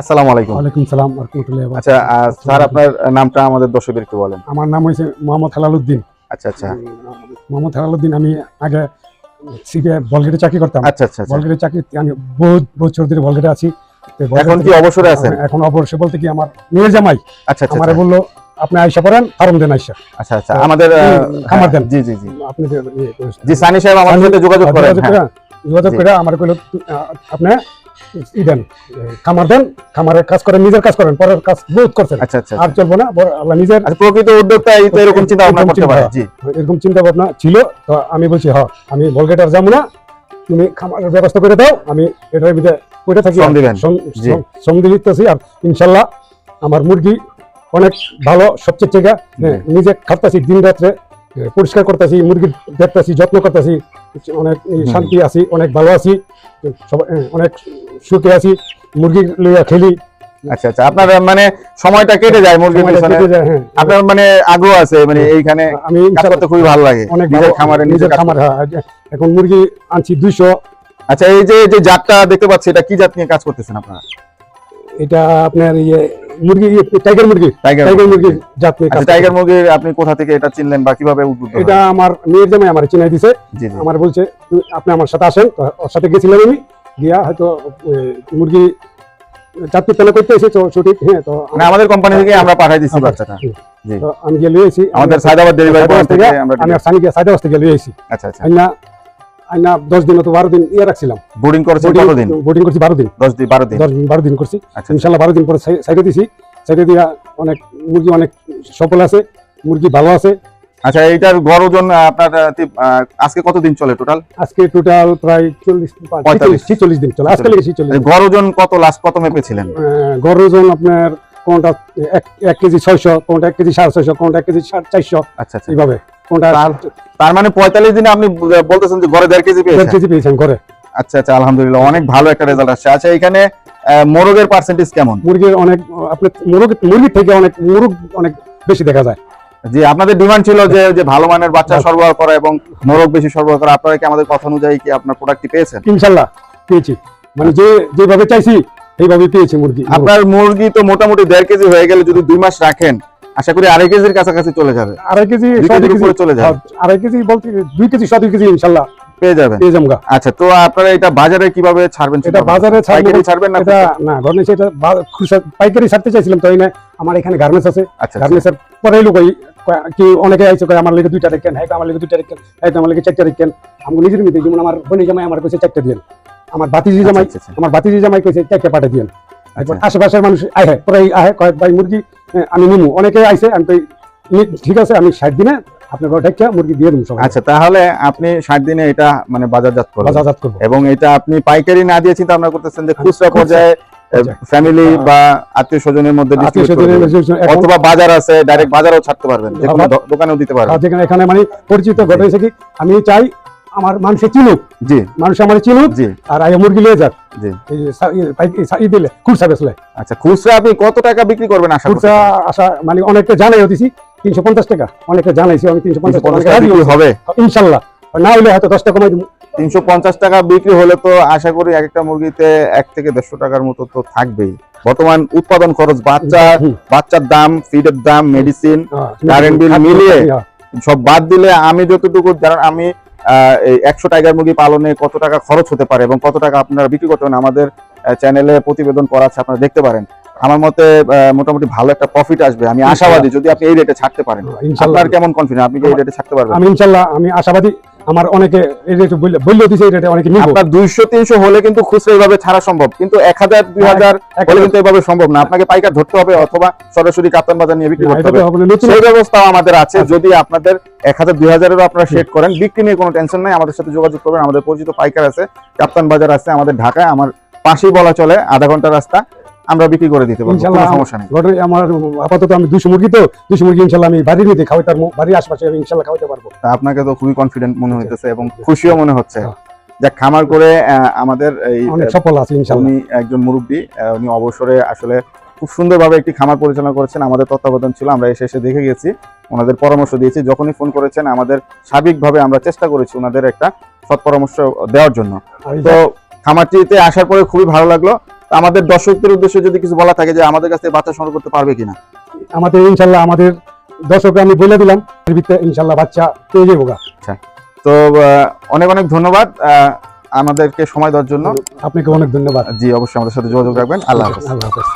আসসালামু আলাইকুম। ওয়ালাইকুম সালাম রহমতুল্লাহ আচ্ছা স্যার আপনার নামটা আমাদের দর্শকের একটু বলেন। আমার নাম হয়েছে মোহাম্মদ হেলালুদ্দিন আচ্ছা আচ্ছা। মোহাম্মদ হেলালুদ্দিন আমি আগে সিপে বলগেটে চাকরি করতাম। আচ্ছা আচ্ছা আচ্ছা। বলগেটে চাকরি আমি বহুত বছর ধরে বলগেটে আছি। এখন কি অবসরে আছেন? এখন অবশ্যই বলতে কি আমার মেয়ের জামাই। আচ্ছা আচ্ছা আমারে আচ্ছা। বলল আপনি আইসা পড়েন ফার্ম দেন আইসা আচ্ছা আচ্ছা। আমাদের খামার দেন। জি জি জি। আপনি। জি সানি সাহেব আমার সাথে যোগাযোগ করেন। যোগাযোগ হ্যাঁ। যোগাযোগ করে আমার কইলো আপনি ই দেন খামার দেন খামারের কাজ করেন নিজের কাজ করেন পরের কাজ বহুত করছেন। আচ্ছা আচ্ছা আর চলবো না আল্লাহ নিজের আচ্ছা প্রকৃত উদ্যোক্তা এই তো এরকম চিন্তা ভাবনা এরকম করতে চিন্তা পারে ভাবনা। জি এরকম চিন্তা ভাবনা ছিল তো আমি বলছি হ আমি বলগেটার যাব না তুমি খামারের ব্যবস্থা করে দাও আমি এটার ভিতরে করে থাকি। শ্রম দিতেছি আর ইনশাল্লাহ আমার মুরগি অনেক ভালো সবচেয়ে থেকে হ্যাঁ, নিজে খাটতেছি দিন রাত্রে পরিষ্কার করতেছি মুরগি দেখতেছি যত্ন করতেছি অনেক শান্তি আছি অনেক ভালো আছি অনেক সুখে আছি মুরগি লইয়া খেলি। আচ্ছা আচ্ছা আপনার মানে সময়টা কেটে যায় মুরগির পিছনে? হ্যাঁ। আপনার মানে আগ্রহ আছে মানে এইখানে আমি করতে খুবই ভালো লাগে নিজের খামারে নিজের খামার হ্যাঁ, এখন মুরগি আনছি দুইশো। আচ্ছা এই যে যে জাতটা দেখতে পাচ্ছি এটা কি জাত নিয়ে কাজ করতেছেন আপনারা? এটা আপনার ইয়ে মুরগি টাইগার মুরগি টাইগার মুরগি। জাত আচ্ছা। টাইগার মুরগির আপনি কোথা থেকে এটা চিনলেন বা কীভাবে উদ্বুদ্ধ এটা আমার মেয়ের জামাই আমার চিনাই দিছে। আমার বলছে আপনি আমার সাথে আসেন। ওর সাথে গেছিলাম আমি। গিয়া হয়তো মুরগি চাকরি পেলে করতে এসে তো সঠিক হ্যাঁ তো মানে আমাদের কোম্পানি থেকে আমরা পাঠাই দিচ্ছি আচ্ছা, বাচ্চাটা। আমি এসেছি আমাদের সায়দাবাদ ডেলিভারি থেকে আমরা গিয়ে থেকে এসেছি আচ্ছা আচ্ছা। আইনা আইনা দশ দিন তো বারো দিন ইয়ে রাখছিলাম। বোর্ডিং করেছেন কতদিন? বোর্ডিং করছি বারো দিন। দশ দিন বারো দিন। দশ দিন বারো দিন করছি। আচ্ছা। ইনশাল্লাহ বারো দিন পরে সাইডে দিছি। সাইডে দিয়া অনেক মুরগি অনেক সফল আছে মুরগি ভালো আছে। আচ্ছা এইটার গড় ওজন আপনার আজকে কতদিন চলে টোটাল আজকে টোটাল প্রায় চল্লিশ পঁয়তাল্লিশ। ছিচল্লিশ দিন চলে। আজকে লেগে ছিচল্লিশ দিন। গড় ওজন কত লাস্ট কত মেপেছিলেন গড় ওজন আপনার কোনটা এক এক কেজি ছয়শো কোনটা এক কেজি সাড়ে ছয়শো কোনটা এক কেজি সাড়ে চারশো আচ্ছা আচ্ছা। এইভাবে। কোনটা? তার- মানে পঁয়তাল্লিশ দিনে আপনি বলতেছেন যে গড়ে দেড় কেজি দেড় পেয়েছেন কেজি পেয়েছেন ঘরে। আচ্ছা আচ্ছা আলহামদুলিল্লাহ অনেক ভালো একটা রেজাল্ট আসছে। আচ্ছা এখানে মোরগের পার্সেন্টেজ কেমন? মুরগির অনেক আপনার মুরগি মুরগির থেকে অনেক মুরগ অনেক বেশি দেখা যায়। জি আপনাদের ডিমান্ড ছিল যে যে ভালো মানের বাচ্চা বাচ্চা। সরবরাহ করা এবং মোরগ বেশি সরবরাহ করা। আপনারা কি আমাদের কথা অনুযায়ী কি আপনার প্রোডাক্টটি পেয়েছেন? ইনশাল্লাহ পেয়েছি। মানে যে যেভাবে চাইছি এইভাবে পেয়েছি মুরগি। আপনার মুরগি তো মোটামুটি দেড় কেজি হয়ে গেলে যদি দুই মাস রাখেন আশা করি আড়াই কেজির কাছাকাছি চলে যাবে। আড়াই কেজি চলে যাবে। হ্যাঁ, আড়াই কেজি বলতে দুই কেজি সাত কেজি ইনশাল্লাহ পেয়ে যাবেন পেয়ে যাব আচ্ছা তো আপনারা এটা বাজারে কীভাবে ছাড়বেন এটা বাজারে? পাইকারি ছাড়বেন না না ঘটনা সেটা পাইকারি ছাড়তে চাইছিলাম তাই না আমার এখানে গার্মেন্টস আছে। আচ্ছা আচ্ছা। গার্মেন্টসের পরে লোক কি অনেকে আইছে কয় আমার লেগে দুইটা রেখেন হ্যাঁ আমার লেগে দুইটা রেখেন হ্যাঁ আমার লেগে চারটা রেখেন আমি নিজের মিতে যেমন আমার বোনের জামাই আমার কাছে চারটা দিয়েন। আমার বাতিজি জামাই আচ্ছা, আচ্ছা, আমার বাতিজি জামাই কইছে চারটা পাঠা দিয়েন? আচ্ছা। আশেপাশের মানুষ আহে পরে আহে কয় ভাই মুরগি আমি নিমু। অনেকে আইছে আমি ঠিক আছে আমি ষাট দিনে আপনার মুরগি দিয়ে দেবো আচ্ছা তাহলে আপনি ষাট দিনে এটা মানে বাজারজাত করবেন। বাজারজাত করব। এবং এটা আপনি পাইকারি না দিয়ে চিন্তা ভাবনা করতেছেন যে খুচরা খুচরা। পর্যায়ে। ফ্যামিলি হ্যাঁ। বা আত্মীয় স্বজনের মধ্যে অথবা বাজার আছে ডাইরেক্ট বাজারও ছাড়তে পারবেন দোকানেও দিতে পারবেন। এখানে মানে পরিচিত ঘটে কি আমি চাই আমার মানুষে চিনুক। জি। মানুষ আমার চিনুক জি। আর আগে মুরগি লিয়ে যাক। জি। এই ইয়ে, দিলে খুচরা বেচলে। আচ্ছা খুচরা আপনি কত টাকা বিক্রি করবেন আশা খুচরা মানে অনেককে জানাই হতেছি তিনশো পঞ্চাশ টাকা। অনেকে জানাইছি আমি তিনশো পঞ্চাশ টাকা অনেকে রাজি হয়েছে। হবে। ইনশাল্লাহ। না হলে হয়তো দশ টাকা কমাই দিব। তিনশো পঞ্চাশ টাকা বিক্রি হলে তো আশা করি এক একটা মুরগিতে এক থেকে দেড়শো টাকার মতো তো থাকবেই। বর্তমান উৎপাদন খরচ বাচ্চা বাচ্চার দাম ফিডের দাম মেডিসিন কারেন্ট বিল মিলিয়ে হ্যাঁ, সব বাদ দিলে আমি যতটুকু আমি একশো টাইগার মুরগি পালনে কত টাকা খরচ হতে পারে এবং কত টাকা আপনারা বিক্রি করতে পারেন? আমাদের চ্যানেলে প্রতিবেদন করা আছে আপনারা দেখতে পারেন। আমার মতে মোটামুটি ভালো একটা প্রফিট আসবে। আমি আশাবাদী যদি আপনি এই রেটে ছাড়তে পারেন। আপনার কেমন কনফিডেন্ট আপনি এই রেটে ছাড়তে পারবেন? আমি ইনশাল্লাহ আমি আশাবাদী আমার অনেকে বললেও দিছে এই রেটে অনেকে নিব। আপনার দুইশো তিনশো হলে কিন্তু খুচরা এইভাবে ছাড়া সম্ভব। কিন্তু এক হাজার দুই হাজার হলে কিন্তু এভাবে সম্ভব না। আপনাকে পাইকার ধরতে হবে অথবা সরাসরি কাপ্তান বাজার নিয়ে বিক্রি করতে হবে। সেই ব্যবস্থাও আমাদের আছে। আচ্ছা। যদি আপনাদের এক হাজার দুই হাজারেরও আপনারা সেট করেন বিক্রি নিয়ে কোনো টেনশন নাই। আমাদের সাথে যোগাযোগ করবেন। আমাদের পরিচিত পাইকার আছে কাপ্তান বাজার আছে আমাদের ঢাকায়। আমার পাশেই বলা চলে আধা ঘণ্টা রাস্তা। আমরা বিক্রি করে দিতে পারব কোনো সমস্যা নেই। ঘটনা আমার আপাতত আমি দুশো মুরগি তো দুশো মুরগি ইনশাল্লাহ আমি বাড়ির নিতে খাওয়াতে পারব বাড়ির আশপাশে আমি ইনশাল্লাহ খাওয়াতে পারব। তা আপনাকে তো খুবই কনফিডেন্ট মনে হইতেছে এবং খুশিও মনে হচ্ছে। হ্যাঁ। যাক খামার করে আমাদের এই অনেক সফল আছে ইনশাল্লাহ। উনি একজন মুরব্বী উনি অবসরে আসলে খুব সুন্দরভাবে একটি খামার পরিচালনা করেছেন। আমাদের তত্ত্বাবধান ছিল আমরা এসে এসে দেখে গেছি ওনাদের পরামর্শ দিয়েছি। যখনই ফোন করেছেন আমাদের সার্বিকভাবে আমরা চেষ্টা করেছি ওনাদের একটা সৎ পরামর্শ দেওয়ার জন্য। তো খামারটিতে আসার পরে খুবই ভালো লাগল। আমাদের দর্শকদের উদ্দেশ্যে যদি কিছু বলা থাকে যে আমাদের কাছ থেকে বাচ্চা সংগ্রহ করতে পারবে কিনা? আমাদের ইনশাল্লাহ আমাদের দর্শককে আমি বলে দিলাম এর ভিতরে ইনশাল্লাহ বাচ্চা পেয়ে যাব গা। তো অনেক অনেক ধন্যবাদ আহ, আমাদেরকে সময় দেওয়ার জন্য। আপনাকে অনেক ধন্যবাদ। জি অবশ্যই আমাদের সাথে যোগাযোগ রাখবেন। আল্লাহ হাফেজ। আল্লাহ হাফেজ।